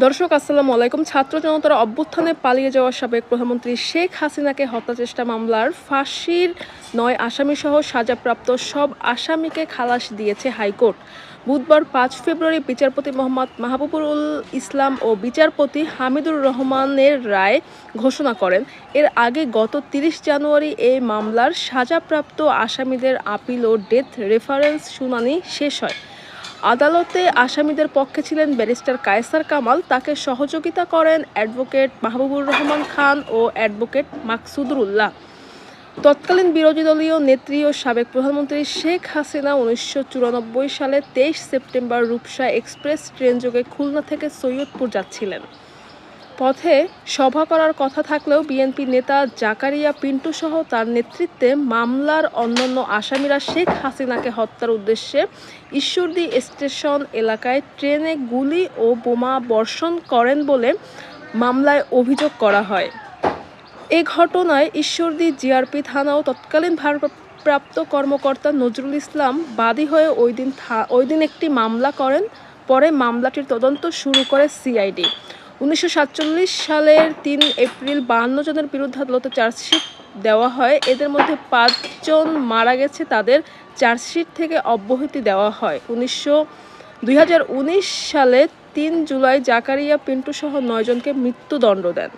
দর্শক, আসসালামু আলাইকুম। ছাত্র জনতার অভ্যুত্থানে পালিয়ে যাওয়া সাবেক প্রধানমন্ত্রী শেখ হাসিনাকে হত্যাচেষ্টা মামলার ফাঁসির নয় আসামিসহ সাজাপ্রাপ্ত সব আসামিকে খালাস দিয়েছে হাইকোর্ট। বুধবার পাঁচ ফেব্রুয়ারি বিচারপতি মোহাম্মদ মাহবুবুল ইসলাম ও বিচারপতি হামিদুর রহমানের রায় ঘোষণা করেন। এর আগে গত তিরিশ জানুয়ারি এই মামলার সাজাপ্রাপ্ত আসামিদের আপিল ও ডেথ রেফারেন্স শুনানি শেষ হয়। আদালতে আসামিদের পক্ষে ছিলেন ব্যারিস্টার কায়সার কামাল। তাকে সহযোগিতা করেন অ্যাডভোকেট মাহবুবুর রহমান খান ও অ্যাডভোকেট মাকসুদুর উল্লাহ তৎকালীন বিরোধী দলীয় নেত্রী ও সাবেক প্রধানমন্ত্রী শেখ হাসিনা উনিশশো চুরানব্বই সালে তেইশ সেপ্টেম্বর রূপসা এক্সপ্রেস ট্রেনযোগে খুলনা থেকে সৈয়দপুর যাচ্ছিলেন। পথে সভা করার কথা থাকলেও বিএনপি নেতা জাকারিয়া পিন্টু সহ তার নেতৃত্বে মামলার অন্যান্য আসামিরা শেখ হাসিনাকে হত্যার উদ্দেশ্যে ঈশ্বরদী স্টেশন এলাকায় ট্রেনে গুলি ও বোমা বর্ষণ করেন বলে মামলায় অভিযোগ করা হয়। এ ঘটনায় ঈশ্বরদী জিআরপি থানাও তৎকালীন ভারপ্রাপ্ত কর্মকর্তা নজরুল ইসলাম বাদী হয়ে ওই দিন ওই দিন একটি মামলা করেন। পরে মামলাটির তদন্ত শুরু করে সিআইডি। উনিশশো সাতচল্লিশ সালের তিন এপ্রিল বাহান্ন জনের বিরুদ্ধে আদালতে চার্জশিট দেওয়া হয়। এদের মধ্যে পাঁচজন মারা গেছে, তাদের চার্জশিট থেকে অব্যাহতি দেওয়া হয়। উনিশশো, দুই সালে তিন জুলাই জাকারিয়া পিন্টু সহ নয়জনকে মৃত্যুদণ্ড দেন।